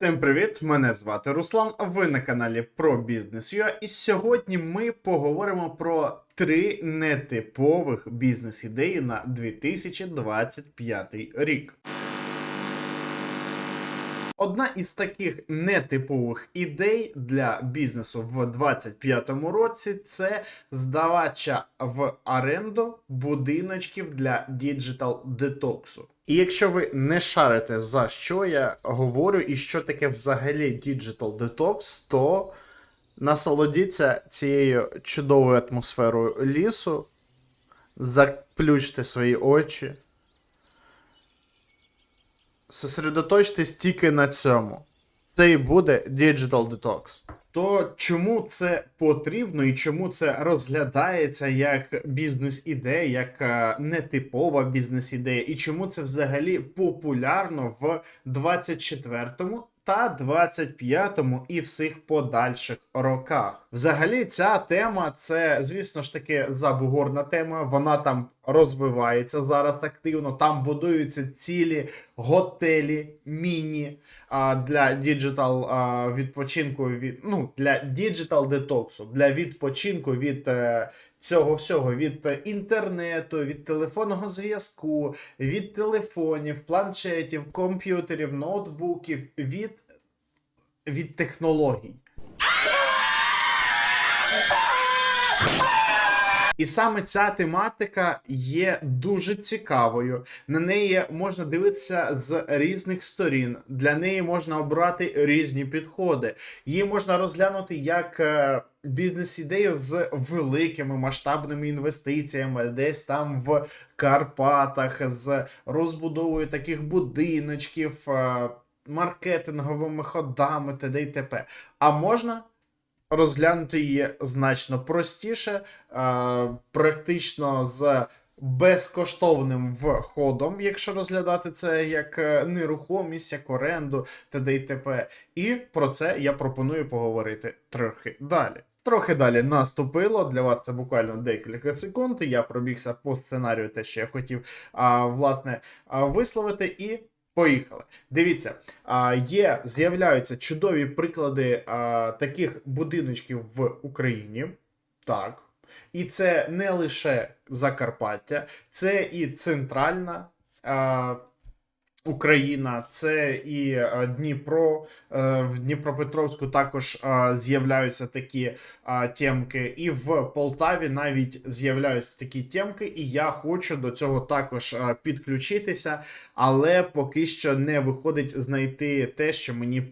Всім привіт! Мене звати Руслан. Ви на каналі про бізнес.ua і сьогодні ми поговоримо про три нетипових бізнес-ідеї на 2025 рік. Одна із таких нетипових ідей для бізнесу в 2025 році це здавача в оренду будиночків для діджитал детоксу. І якщо ви не шарите за що я говорю і що таке взагалі Digital Detox, то насолодіться цією чудовою атмосферою лісу, заплющте свої очі, сосредоточтесь тільки на цьому. Це і буде Digital Detox. То чому це потрібно і чому це розглядається як бізнес-ідея, як е, нетипова бізнес-ідея, і чому це взагалі популярно в 24-му та 25-му і всіх подальших роках? Взагалі, ця тема це, звісно ж таки, забугорна тема. Вона там розвивається зараз активно. Там будуються цілі готелі, міні а, для діджитал відпочинку від ну для діджитал детоксу, для відпочинку від е, цього всього, від інтернету, від телефонного зв'язку, від телефонів, планшетів, комп'ютерів, ноутбуків, від, від технологій. І саме ця тематика є дуже цікавою. На неї можна дивитися з різних сторін. Для неї можна обрати різні підходи. Її можна розглянути як е, бізнес-ідею з великими масштабними інвестиціями, десь там в Карпатах, з розбудовою таких будиночків, е, маркетинговими ходами т.д. і т.п. А можна розглянути її значно простіше, е, практично з безкоштовним входом, якщо розглядати це як е, нерухомість, як оренду т.д. і т.п. І про це я пропоную поговорити трохи далі. Трохи далі наступило. Для вас це буквально декілька секунд. Я пробігся по сценарію, те, що я хотів а, власне а, висловити, і Поїхали. Дивіться, є, з'являються чудові приклади таких будиночків в Україні. Так. І це не лише Закарпаття, це і центральна Україна, це і Дніпро. Е, в Дніпропетровську також з'являються такі темки, і в Полтаві навіть з'являються такі темки, і я хочу до цього також підключитися, але поки що не виходить знайти те, що мені